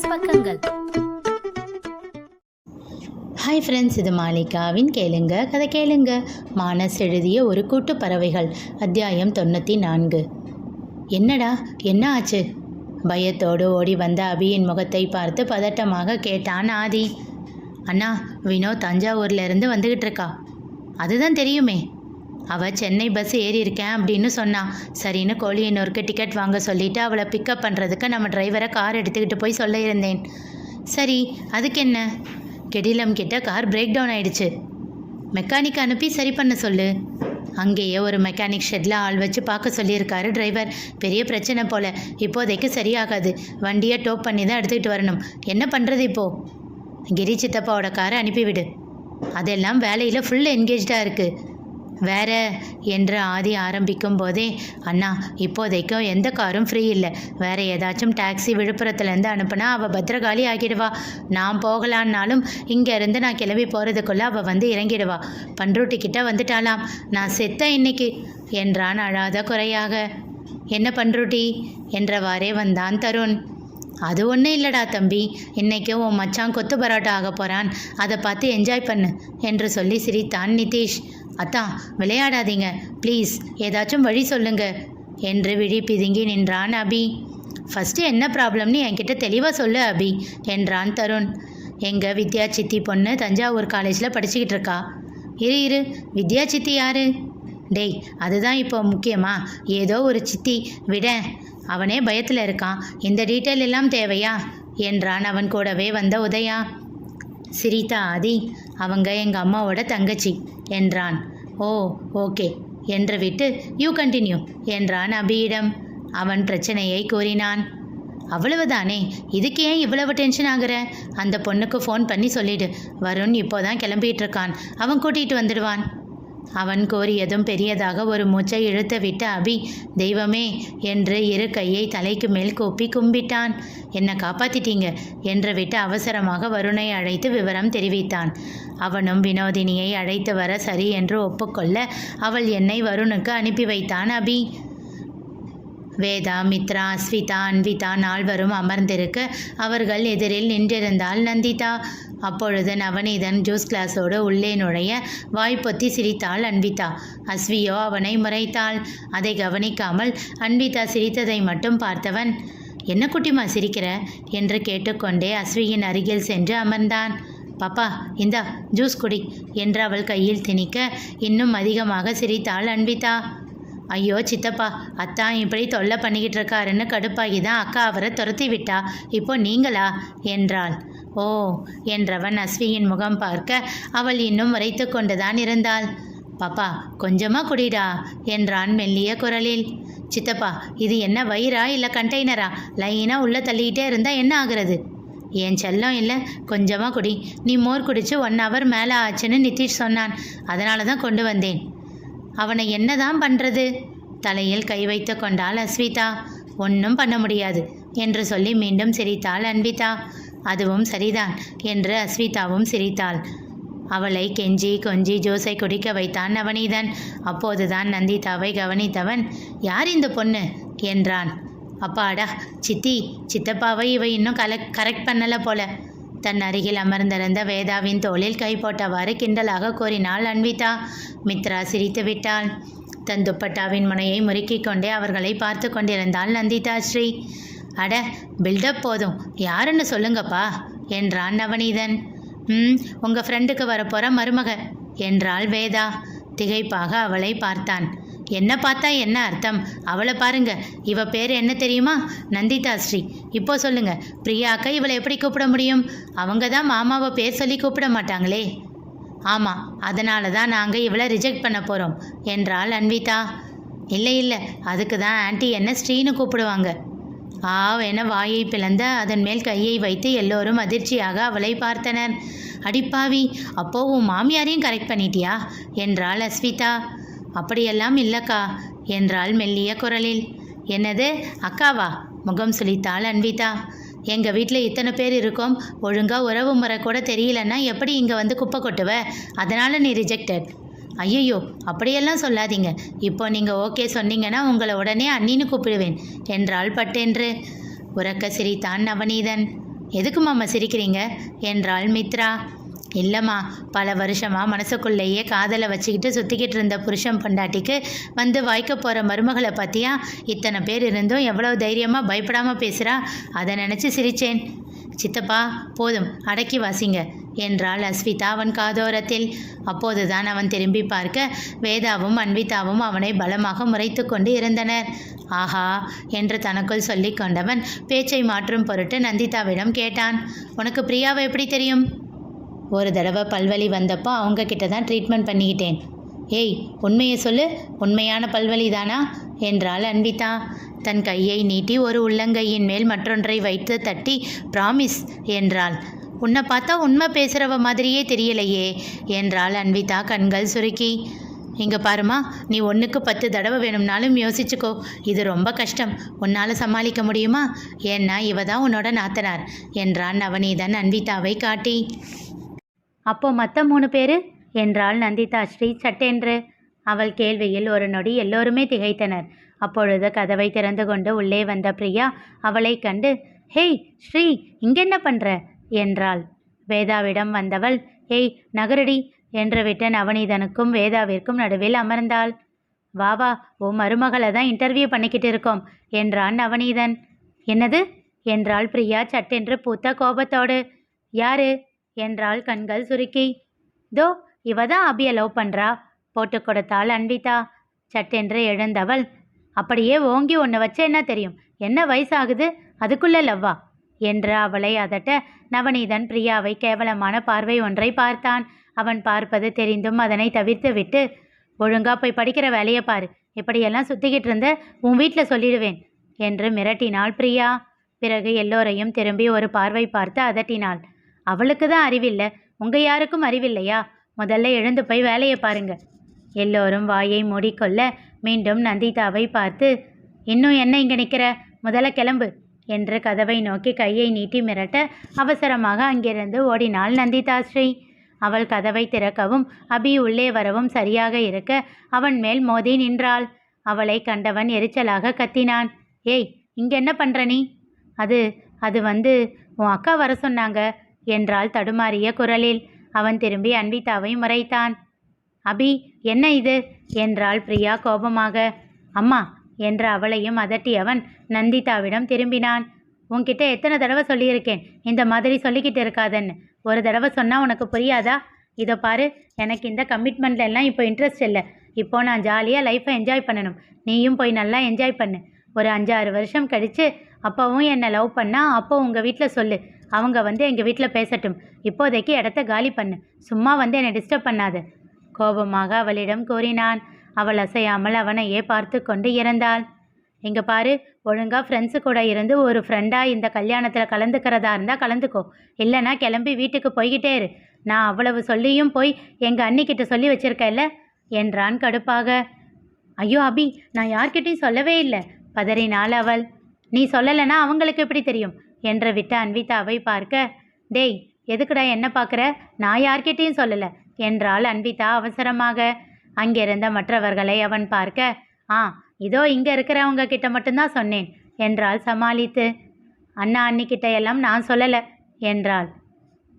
Business பக்கங்கள். Hi friends இது மாலிகாவின் கேளுங்க கதை கேளுங்க. மானஸ் எழுதிய ஒரு கூட்டு பறவைகள் அத்தியாயம் தொண்ணூற்றி நான்கு. என்னடா என்ன ஆச்சு? பயத்தோடு ஓடி வந்த அபியின் முகத்தை பார்த்து பதட்டமாக கேட்டான் ஆதி. அண்ணா வினோ தஞ்சாவூர்லேருந்து வந்துக்கிட்டு வந்துகிட்டு இருக்கா. அதுதான் தெரியுமே. அவள் சென்னை பஸ் ஏறி இருக்கேன் அப்படின்னு சொன்னான் சரின்னு கோழியனூருக்கு டிக்கெட் வாங்க சொல்லிட்டு அவளை பிக்கப் பண்ணுறதுக்கு நம்ம டிரைவரை கார் எடுத்துக்கிட்டு போய் சொல்ல இருந்தேன். சரி அதுக்கு என்ன? கெடிலம் கிட்ட கார் பிரேக் டவுன் ஆயிடுச்சு. மெக்கானிக் அனுப்பி சரி பண்ண சொல்லு. அங்கேயே ஒரு மெக்கானிக் ஷெட்டில் ஆள் வச்சு பார்க்க சொல்லியிருக்காரு டிரைவர் பெரிய பிரச்சனை போல. இப்போதைக்கு சரியாகாது. வண்டியை டோப் பண்ணி தான் எடுத்துக்கிட்டு வரணும். என்ன பண்ணுறது இப்போது கிரி சித்தப்பாவோட காரை அனுப்பிவிடு. அதெல்லாம் வேலையில் ஃபுல் என்கேஜ்டாக இருக்குது வேற? என்று ஆதி ஆரம்பிக்கும் போதே அண்ணா இப்போதைக்கும் எந்த காரும் ஃப்ரீ இல்லை. வேற ஏதாச்சும் டாக்ஸி விழுப்புரத்துலேருந்து அனுப்புனா அவள் பத்திரகாளி ஆகிடுவா. நான் போகலான்னாலும் இங்கேருந்து நான் கிளம்பி போகிறதுக்குள்ளே அவள் வந்து இறங்கிடுவா. பண்ருட்டி கிட்ட வந்துட்டாளாம். நான் செத்தேன் இன்னைக்கு என்றான் அழாத குறையாக. என்ன பண்ருட்டி? என்றவாறே வந்தான் தருண். அது ஒன்றும் இல்லடா தம்பி. இன்னைக்கு உன் மச்சான் கொத்து பரோட்டா ஆக போகிறான் அதை பார்த்து என்ஜாய் பண்ணு என்று சொல்லி சிரித்தான் நிதிஷ். அத்தான் விளையாடாதீங்க. ப்ளீஸ் ஏதாச்சும் வழி சொல்லுங்க. என்று விழி பிதுங்கி நின்றான் அபி. ஃபஸ்ட்டு என்ன ப்ராப்ளம்னு என்கிட்ட தெளிவாக சொல்லு அபி என்றான் தருண். எங்கள் வித்யா சித்தி பொண்ணு தஞ்சாவூர் காலேஜில் படிச்சுக்கிட்டு இருக்கா. இரு இரு வித்யா சித்தி யாரு? டேய் அதுதான் இப்போ முக்கியமா. ஏதோ ஒரு சித்தி விட. அவனே பயத்தில் இருக்கான். இந்த டீட்டெயில் எல்லாம் தேவையா? என்றான் அவன் கூடவே வந்த உதயா. சிரித்தா ஆதி அவங்க எங்கள் அம்மாவோட தங்கச்சி என்றான். Oh okay. என்று விட்டு யூ கண்டினியூ என்றான் அபியிடம். அவன் பிரச்சனையை கூறினான். அவ்வளவுதானே? இதுக்கு ஏன் இவ்வளவு டென்ஷன் ஆகுற? அந்த பொண்ணுக்கு ஃபோன் பண்ணி சொல்லிடு. வருண் இப்போதான் கிளம்பிட்டு இருக்கான். அவன் கூட்டிகிட்டு வந்துடுவான். அவன் கோரியதும் பெரியதாக ஒரு மூச்சை இழுத்துவிட்டு அபி தெய்வமே! என்று இரு கையை தலைக்கு மேல் கூப்பி கும்பிட்டான். என்னை காப்பாத்திட்டீங்க! என்று விட்டு அவசரமாக வருணை அழைத்து விவரம் தெரிவித்தான். அவனும் வினோதினியை அழைத்து வர சரி என்று ஒப்புக்கொள்ள அவள் என்னை வருணுக்கு அனுப்பி வைத்தான். அபி! வேதா மித்ரா அஸ்விதா அன்விதா நால்வரும் அமர்ந்திருக்க அவர்கள் எதிரில் நின்றிருந்தால் நந்திதா அப்பொழுது நவநீதன் ஜூஸ் கிளாஸோடு உள்ளே நுழைய வாய்ப்பொத்தி சிரித்தாள் அன்விதா அஸ்வியோ அவனை முறைத்தாள். அதை கவனிக்காமல் அன்விதா சிரித்ததை மட்டும் பார்த்தவன் என்ன குட்டிமா சிரிக்கிற? என்று கேட்டுக்கொண்டே அஸ்வியின் அருகில் சென்று அமர்ந்தான். பாப்பா இந்தா ஜூஸ் குடி என்று அவள் கையில் திணிக்க இன்னும் அதிகமாக சிரித்தாள் அன்விதா ஐயோ சித்தப்பா அத்தான் இப்படி தொல்லை பண்ணிக்கிட்டு இருக்காருன்னு கடுப்பாகி தான் அக்கா அவரை துரத்தி விட்டா. இப்போ நீங்களா? என்றாள். ஓ என்றவன் அஸ்வியின் முகம் பார்க்க அவள் இன்னும் உரைத்து கொண்டுதான் இருந்தாள். பாப்பா கொஞ்சமாக குடிடா என்றான் மெல்லிய குரலில். சித்தப்பா இது என்ன வயிறா இல்லை கண்டெய்னரா லைனாக உள்ளே தள்ளிக்கிட்டே இருந்தால் என்ன ஆகுறது? என் செல்லம் இல்லை கொஞ்சமாக குடி. நீ மோர் குடிச்சு ஒன் ஹவர் மேலே ஆச்சுன்னு நிதிஷ் சொன்னான். அதனால தான் கொண்டு வந்தேன். அவனை என்னதான் பண்ணுறது தலையில் கை வைத்து கொண்டாள் அஸ்விதா. ஒன்றும் பண்ண முடியாது என்று சொல்லி மீண்டும் சிரித்தாள் அன்விதா அதுவும் சரிதான் என்று அஸ்விதாவும் சிரித்தாள். அவளை கெஞ்சி கொஞ்சி ஜூஸை குடிக்க வைத்தான் நவநீதன். அப்போதுதான் நந்திதாவை கவனித்தவன் யார் இந்த பொண்ணு? என்றான். அப்பாடா சித்தி சித்தப்பாவை இவை இன்னும் கல கரெக்ட் பண்ணல போல. தன் அருகில் அமர்ந்திருந்த வேதாவின் தோளில் கை போட்டவாறு கிண்டலாக கூறினாள் அன்விதா. மித்ரா சிரித்து விட்டாள். தன் துப்பட்டாவின் முனையை முறுக்கிக் கொண்டே அவர்களை பார்த்து கொண்டிருந்தாள் நந்திதா ஸ்ரீ அட பில்டப் போதும். யாருன்னு சொல்லுங்கப்பா. என்றான் நவநீதன். ம் உங்கள் ஃப்ரெண்டுக்கு வரப்போகிற மருமக என்றாள் வேதா. திகைப்பாக அவளை பார்த்தான். என்ன பார்த்தா என்ன அர்த்தம்? அவளை பாருங்க. இவ பேர் என்ன தெரியுமா? நந்திதா ஸ்ரீ. இப்போ சொல்லுங்க பிரியாக்கா இவளை எப்படி கூப்பிட முடியும்? அவங்க தான் மாமாவை பேர் சொல்லி கூப்பிட மாட்டாங்களே. ஆமாம் அதனால தான் நாங்கள் இவளை ரிஜெக்ட் பண்ண போகிறோம் என்றாள் அன்விதா. இல்லை இல்லை அதுக்கு தான் ஆன்ட்டி என்ன ஸ்ரீன்னு கூப்பிடுவாங்க. ஆவென வாயை பிளந்த அதன் மேல் கையை வைத்து எல்லோரும் அதிர்ச்சியாக அவளை பார்த்தனர். அடிப்பாவி அப்போ உன் மாமியாரையும் கரெக்ட் பண்ணிட்டியா? என்றாள் அஸ்விதா. அப்படியெல்லாம் இல்லக்கா என்றாள் மெல்லிய குரலில். என்னது அக்காவா? முகம் சுழித்தாள் அன்விதா. எங்கள் வீட்டில் இத்தனை பேர் இருக்கோம். ஒழுங்காக உறவு முறை கூட தெரியலன்னா எப்படி இங்கே வந்து குப்பை கொட்டுவ? அதனால் நீ ரிஜெக்டட் ஐயையோ அப்படியெல்லாம் சொல்லாதீங்க. இப்போ நீங்கள் ஓகே சொன்னீங்கன்னா உங்களை உடனே அண்ணின்னு கூப்பிடுவேன். என்றாள் பட்டென்று. உறக்க சிரித்தான் நவநீதன். எதுக்கு மாமா சிரிக்கிறீங்க? என்றாள் மித்ரா. இல்லைம்மா பல வருஷமாக மனசுக்குள்ளேயே காதலை வச்சுக்கிட்டு சுற்றிக்கிட்டு இருந்த புருஷன் பொண்டாட்டிக்கு வந்து வாய்க்க போகிற மருமகளை பற்றியா இத்தனை பேர் இருந்தும் எவ்வளோ தைரியமாக பயப்படாமல் பேசுகிறா அதை நினச்சி சிரித்தேன் சித்தப்பா போதும் அடக்கி வாசிங்க. என்றாள் அஸ்விதா அவன் காதோரத்தில். அப்போதுதான் அவன் திரும்பி பார்க்க வேதாவும் அன்விதாவும் அவனை பலமாக முறைத்து கொண்டு இருந்தனர். ஆஹா என்று தனக்குள் சொல்லி கொண்டவன் பேச்சை மாற்றும் பொருட்டு நந்திதாவிடம் கேட்டான் உனக்கு பிரியாவை எப்படி தெரியும்? ஒரு தடவை பல்வலி வந்தப்போ அவங்க கிட்ட தான் ட்ரீட்மெண்ட் பண்ணிக்கிட்டேன். ஏய் உண்மையை சொல்லு உண்மையான பல்வலி தானா? என்றாள் அன்விதா. தன் கையை நீட்டி ஒரு உள்ளங்கையின் மேல் மற்றொன்றை வைத்து தட்டி பிராமிஸ் என்றாள். உன்னை பார்த்தா உண்மை பேசுகிறவ மாதிரியே தெரியலையே என்றாள் அன்விதா கண்கள் சுருக்கி. இங்கே பாருமா நீ ஒன்றுக்கு பத்து தடவை வேணும்னாலும் யோசிச்சுக்கோ இது ரொம்ப கஷ்டம் உன்னால் சமாளிக்க முடியுமா? ஏன்னா இவ தான் உன்னோட நாத்தனார் என்றான் நவநீதன் அன்விதாவை காட்டி. அப்போ மற்ற மூணு பேர்? என்றாள் நந்திதா ஸ்ரீ சட்டென்று. அவள் கேள்வியில் ஒரு நொடி எல்லோருமே திகைத்தனர். அப்பொழுது கதவை திறந்து கொண்டு உள்ளே வந்த பிரியா அவளை கண்டு ஹேய் ஸ்ரீ இங்கென்ன பண்ணுற என்றாள். வேதாவிடம் வந்தவள் ஏய் நகரடி என்று விட்டு நவநீதனுக்கும் வேதாவிற்கும் நடுவில் அமர்ந்தாள். வா வா உன் மருமகளை தான் இன்டர்வியூ பண்ணிக்கிட்டு இருக்கோம் என்றான் நவநீதன் என்னது? என்றாள் பிரியா சட்டென்று பூத்த கோபத்தோடு. யாரு? என்றாள் கண்கள் சுருக்கி. தோ இவ தான் அபிய லவ் பண்றா போட்டு கொடுத்தாள் அன்விதா சட்டென்று எழுந்தவள். அப்படியே ஓங்கி ஒன்று வச்ச என்ன தெரியும்? என்ன வயசாகுது? அதுக்குள்ள லவ்வா? என்று அவளை அதட்ட நவநீதன் பிரியாவை கேவலமான பார்வை ஒன்றை பார்த்தான். அவன் பார்ப்பது தெரிந்தும் அதனை தவிர்த்து விட்டு ஒழுங்கா போய் படிக்கிற வேலையை பாரு. இப்படியெல்லாம் சுத்திக்கிட்டு இருந்த உன் வீட்டில் சொல்லிடுவேன் என்று மிரட்டினாள் பிரியா. பிறகு எல்லோரையும் திரும்பி ஒரு பார்வை பார்த்து அதட்டினாள். அவளுக்கு தான் அறிவில்லை. உங்க யாருக்கும் அறிவில்லையா? முதல்ல எழுந்து போய் வேலையை பாருங்க. எல்லோரும் வாயை மூடிக்கொள்ள மீண்டும் நந்திதாவை பார்த்து இன்னும் என்ன இங்கே நிற்கிற முதல்ல கிளம்பு. என்று கதவை நோக்கி கையை நீட்டி மிரட்ட அவசரமாக அங்கிருந்து ஓடினாள் நந்திதா ஸ்ரீ அவள் கதவை திறக்கவும் அபி உள்ளே வரவும் சரியாக இருக்க அவன் மேல் மோதி நின்றாள். அவளை கண்டவன் எரிச்சலாக கத்தினான். ஏய் இங்க என்ன பண்ற நீ? அது அது வந்து உன் அக்கா வர சொன்னாங்க என்றாள் தடுமாறிய குரலில். அவன் திரும்பி அன்விதாவை முறைத்தான். அபி என்ன இது? என்றாள் பிரியா கோபமாக. அம்மா என்ற அவளையும் அதட்டியவன் நந்திதாவிடம் திரும்பினான். உன்கிட்ட எத்தனை தடவை சொல்லியிருக்கேன்? இந்த மாதிரி சொல்லிக்கிட்டு இருக்காதன்னு. ஒரு தடவை சொன்னால் உனக்கு புரியாதா? இதை பாரு எனக்கு இந்த கமிட்மெண்ட்ல எல்லாம் இப்போ இன்ட்ரெஸ்ட் இல்லை. இப்போ நான் ஜாலியாக லைஃப்பை என்ஜாய் பண்ணணும். நீயும் போய் நல்லா என்ஜாய் பண்ணு. ஒரு அஞ்சாறு வருஷம் கழித்து அப்போவும் என்னை லவ் பண்ணால் அப்போ உங்கள் வீட்டில் சொல்லு. அவங்க வந்து எங்கள் வீட்டில் பேசட்டும். இப்போதைக்கு இடத்த காலி பண்ணு. சும்மா வந்து என்னை டிஸ்டர்ப் பண்ணாது. கோபமாக அவளிடம் கூறினான். அவள் அசையாமல் அவனையே பார்த்து கொண்டு இறந்தாள். இங்கே பாரு ஒழுங்காக ஃப்ரெண்ட்ஸு கூட இருந்து ஒரு ஃப்ரெண்டாக இந்த கல்யாணத்தில் கலந்துக்கிறதா இருந்தால் கலந்துக்கோ. இல்லைனா கிளம்பி வீட்டுக்கு போய்கிட்டே இரு. நான் அவ்வளவு சொல்லியும் போய் எங்கள் அண்ணிக்கிட்ட சொல்லி வச்சிருக்கேல்ல என்றான் கடுப்பாக. ஐயோ அபி நான் யார்கிட்டையும் சொல்லவே இல்லை பதறினாள் அவள். நீ சொல்லலைன்னா அவங்களுக்கு எப்படி தெரியும்? என்று விட்டு அன்விதாவை பார்க்க. டேய் எதுக்குடா என்ன பார்க்குற நான் யார்கிட்டையும் சொல்லலை என்றாள் அன்விதா அவசரமாக. அங்கிருந்த மற்றவர்களை அவன் பார்க்க ஆ இதோ இங்கே இருக்கிறவங்க கிட்ட மட்டும்தான் சொன்னேன் என்றாள் சமாளித்து. அண்ணா அன்னிக்கிட்ட எல்லாம் நான் சொல்லலை என்றாள்.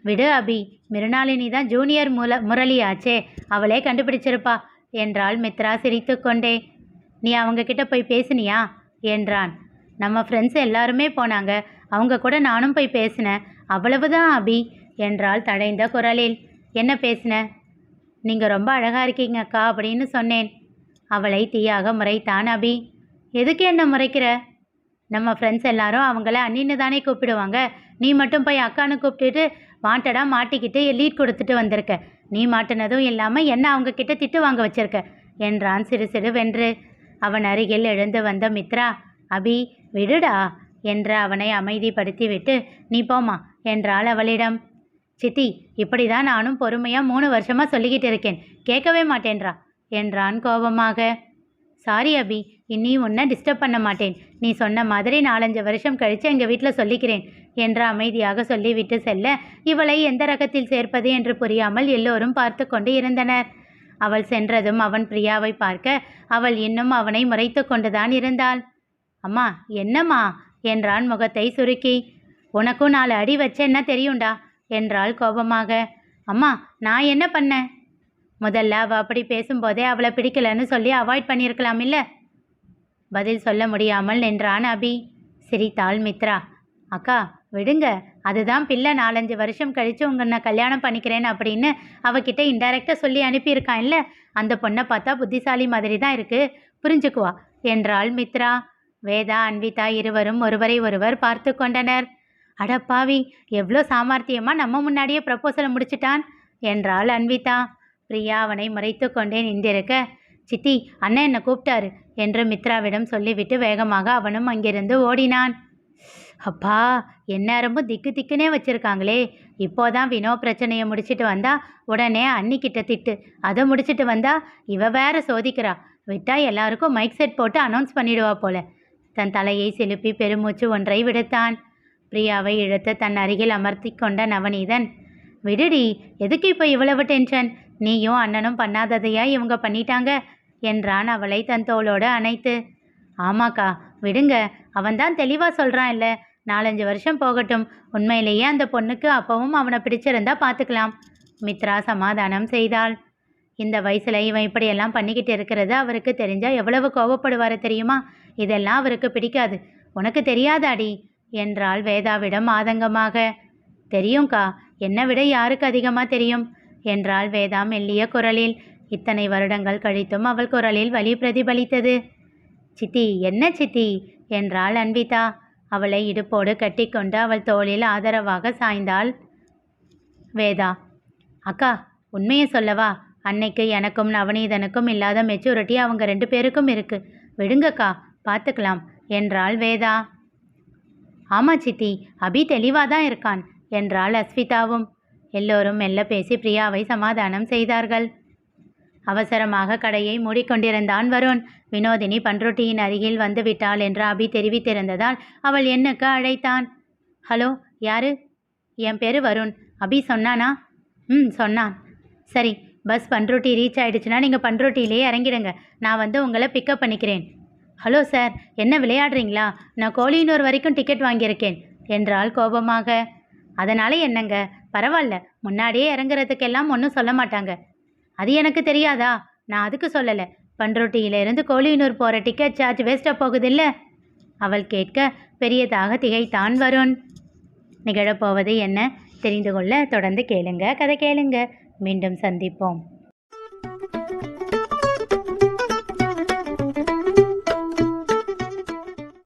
விடு அபி மிருணாளினி தான் ஜூனியர் முல முரளியாச்சே அவளே கண்டுபிடிச்சிருப்பா என்றாள் மித்ரா சிரித்து கொண்டே. நீ அவங்க கிட்ட போய் பேசினியா? என்றான். நம்ம ஃப்ரெண்ட்ஸ் எல்லாருமே போனாங்க அவங்க கூட நானும் போய் பேசினேன் அவ்வளவுதான் அபி என்றாள் தடைந்த குரலில். என்ன பேசின? நீங்கள் ரொம்ப அழகாக இருக்கீங்க அக்கா அப்படின்னு சொன்னேன். அவளை தீயாக முறைத்தான் அபி. எதுக்கு என்ன முறைக்கிற? நம்ம ஃப்ரெண்ட்ஸ் எல்லாரும் அவங்கள அண்ணின்னு தானே கூப்பிடுவாங்க. நீ மட்டும் போய் அக்கான்னு கூப்பிட்டுட்டு வாண்டடாக மாட்டிக்கிட்டு லீட் கொடுத்துட்டு வந்திருக்க. நீ மாட்டினதும் இல்லாமல் என்ன அவங்க கிட்ட திட்டு வாங்க வச்சிருக்க? என்றான் சிறு சிறு வென்று. அவன் அருகில் எழுந்து வந்த மித்ரா. அபி விடுடா! என்று அவனை அமைதிப்படுத்தி விட்டு நீ போமா என்றாள் அவளிடம். சித்தி இப்படி தான் நானும் பொறுமையாக மூணு வருஷமாக சொல்லிக்கிட்டு இருக்கேன். கேட்கவே மாட்டேன்றா. என்றான் கோபமாக. சாரி அபி. இனி உன்னை டிஸ்டர்ப் பண்ண மாட்டேன். நீ சொன்ன மாதிரி நாலஞ்சு வருஷம் கழித்து எங்கள் வீட்டில் சொல்லிக்கிறேன் என்று அமைதியாக சொல்லிவிட்டு செல்ல இவளை எந்த ரகத்தில் சேர்ப்பது என்று புரியாமல் எல்லோரும் பார்த்து கொண்டு இருந்தனர். அவள் சென்றதும் அவன் பிரியாவை பார்க்க அவள் இன்னும் அவனை முறைத்து கொண்டுதான் இருந்தாள். அம்மா என்னம்மா? என்றான் முகத்தை சுருக்கி. உனக்கும் நாலு அடி வச்சேன்னா தெரியும்டா? என்றாள் கோபமாக. அம்மா நான் என்ன பண்ணேன் முதல்ல அவள் அப்படி பேசும்போதே அவளை பிடிக்கலன்னு சொல்லி அவாய்ட் பண்ணியிருக்கலாம் இல்ல? பதில் சொல்ல முடியாமல் நின்றான் அபி. சிரித்தாள் மித்ரா. அக்கா விடுங்க. அதுதான் பிள்ளை. நாலஞ்சு வருஷம் கழித்து உங்கள் நான் கல்யாணம் பண்ணிக்கிறேன் அப்படின்னு அவகிட்ட இன்டைரக்டாக சொல்லி அனுப்பியிருக்கான் இல்லை? அந்த பொண்ணை பார்த்தா புத்திசாலி மாதிரி தான் இருக்குது புரிஞ்சுக்குவா என்றாள் மித்ரா. வேதா அன்விதா இருவரும் ஒருவரை ஒருவர் பார்த்து கொண்டனர். அடப்பாவி எவ்வளோ சாமர்த்தியமாக நம்ம முன்னாடியே ப்ரப்போசலை முடிச்சிட்டான் என்றாள் அன்விதா. பிரியா அவனை மறைத்து கொண்டே நின்றிருக்க சித்தி அண்ணன் என்னை கூப்பிட்டாரு என்று மித்ராவிடம் சொல்லிவிட்டு வேகமாக அவனும் அங்கிருந்து ஓடினான். அப்பா எந்நேரமும் திக்கு திக்குனே வச்சிருக்காங்களே. இப்போதான் வினோ பிரச்சனையை முடிச்சிட்டு வந்தா உடனே அன்னிக்கிட்ட திட்டு. அதை முடிச்சிட்டு வந்தா இவ வேற சோதிக்கிறா. விட்டா எல்லாருக்கும் மைக் செட் போட்டு அனௌன்ஸ் பண்ணிடுவா போல. தன் தலையை சிலுப்பி பெருமூச்சு ஒன்றை விடுத்தான். பிரியாவை இழுத்து தன் அருகில் அமர்த்தி கொண்ட நவநீதன் விடுடி எதுக்கு இப்போ இவ்வளவு டென்ஷன் நீயும் அண்ணனும் பண்ணாததையா இவங்க பண்ணிட்டாங்க? என்றான் அவளை தன் தோளோடு அணைத்து. ஆமாக்கா விடுங்க அவன்தான் தெளிவாக சொல்கிறான் இல்லை. நாலஞ்சு வருஷம் போகட்டும் உண்மையிலேயே அந்த பொண்ணுக்கு அப்பவும் அவனை பிடிச்சிருந்தா பார்த்துக்கலாம் மித்ரா சமாதானம் செய்தாள். இந்த வயசில் இவன் இப்படியெல்லாம் பண்ணிக்கிட்டு இருக்கிறது அவருக்கு தெரிஞ்சால் எவ்வளவு கோவப்படுவார் தெரியுமா? இதெல்லாம் அவருக்கு பிடிக்காது. உனக்கு தெரியாதாடி என்றாள் வேதாவிடம் ஆதங்கமாக. தெரியும்க்கா என்னை விட யாருக்கு அதிகமாக தெரியும்? என்றாள் வேதா மெல்லிய குரலில். இத்தனை வருடங்கள் கழித்தும் அவள் குரலில் வலி பிரதிபலித்தது. சித்தி என்ன சித்தி? என்றாள் அன்விதா அவளை இடுப்போடு கட்டிக்கொண்டு அவள் தோளில் ஆதரவாக சாய்ந்தாள். வேதா அக்கா உண்மையை சொல்லவா? அன்னைக்கு எனக்கும் நவநீதனுக்கும் இல்லாத மெச்சூரிட்டி அவங்க ரெண்டு பேருக்கும் இருக்கு. விடுங்கக்கா பார்த்துக்கலாம் என்றாள் வேதா. ஆமாம் சித்தி அபி தெளிவாக தான் இருக்கான் என்றாள் அஸ்விதாவும். எல்லோரும் மெல்ல பேசி பிரியாவை சமாதானம் செய்தார்கள். அவசரமாக கடையை மூடிக்கொண்டிருந்தான் வருண். வினோதினி பன்ருட்டியின் அருகில் வந்து விட்டாள் என்று அபி தெரிவித்திருந்ததால் அவள் எண்ணுக்கு அழைத்தான். ஹலோ யாரு? என் பேரு வருண். அபி சொன்னானா? ம் சொன்னான். சரி பஸ் பன்ருட்டி ரீச் ஆயிடுச்சுன்னா நீங்கள் பன்ருட்டியிலேயே இறங்கிடுங்க. நான் வந்து உங்களை பிக்கப் பண்ணிக்கிறேன். ஹலோ சார் என்ன விளையாடுறீங்களா? நான் கோழியினோர் வரைக்கும் டிக்கெட் வாங்கியிருக்கேன் என்றால் கோபமாக. அதனால என்னங்க? பரவாயில்ல முன்னாடியே இறங்குறதுக்கெல்லாம் ஒன்றும் சொல்ல மாட்டாங்க. அது எனக்கு தெரியாதா? நான் அதுக்கு சொல்லலை. பண்ருட்டியிலிருந்து கோழியனூர் போகிற டிக்கெட் சார்ஜ் வேஸ்ட்டாக போகுதில்ல? அவள் கேட்க பெரியதாக திகைத்தான் வருண். நிகழப்போவது என்ன? தெரிந்து கொள்ள தொடர்ந்து கேளுங்க கதை கேளுங்க. மீண்டும் சந்திப்போம்.